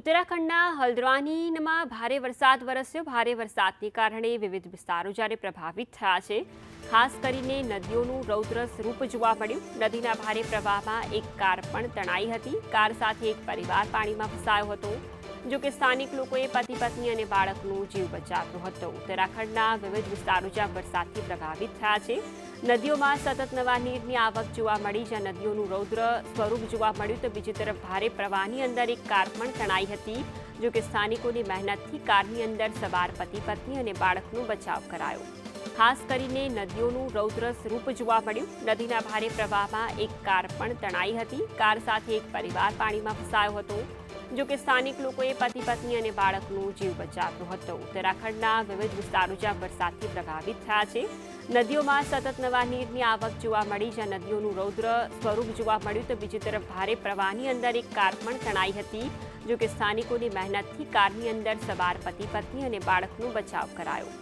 ઉત્તરાખંડના હલ્દ્વાનીમાં ભારે વરસાદ વરસ્યો. ભારે વરસાદને કારણે વિવિધ વિસ્તારો જ્યારે પ્રભાવિત થયા છે, ખાસ કરીને નદીઓનું રૌદ્ર સ્વરૂપ જોવા મળ્યું. નદીના ભારે પ્રવાહમાં એક કાર પણ તણાઈ હતી. કાર સાથે એક પરિવાર પાણીમાં ફસાયો હતો. જો કે સ્થાનિક લોકોએ પતિ પત્ની અને બાળકનું જીવ બચાવ્યો હતો. ઉત્તરાખંડના વિવિધ વિસ્તારો જ્યાં વરસાદથી પ્રભાવિત થયા છે. નદીઓમાં સતત નવા નીરની આવક જોવા મળી. જ્યાં નદીઓનું રૌદ્ર સ્વરૂપ જોવા મળ્યું તો બીજી તરફ ભારે પ્રવાહની અંદર એક કાર પણ તણાઈ હતી. જો કે સ્થાનિકોની મહેનતથી કારની અંદર સવાર પતિ પત્ની અને બાળકનો બચાવ કરાયો. ખાસ કરીને નદીઓનું રૌદ્ર સ્વરૂપ જોવા મળ્યું. નદીના ભારે પ્રવાહમાં એક કાર પણ તણાઈ હતી. કાર સાથે એક પરિવાર પાણીમાં ફસાયો હતો. જો કે સ્થાનિક લોકોએ પતિ, પત્ની અને બાળકનું જીવ બચાવ્યો હતો. ઉત્તરાખંડના વિવિધ વિસ્તારો જ્યાં વરસાદથી પ્રભાવિત થયા છે, નદીઓમાં સતત નવા નીરની આવક જોવા મળી જ્યાં નદીઓનું રૌદ્ર સ્વરૂપ જોવા મળ્યું તો બીજી તરફ ભારે પ્રવાહની અંદર એક કાર પણ તણાઈ હતી. જો કે સ્થાનિકોની મહેનતથી કારની અંદર સવાર પતિ, પત્ની અને બાળકનો બચાવ કરાયો.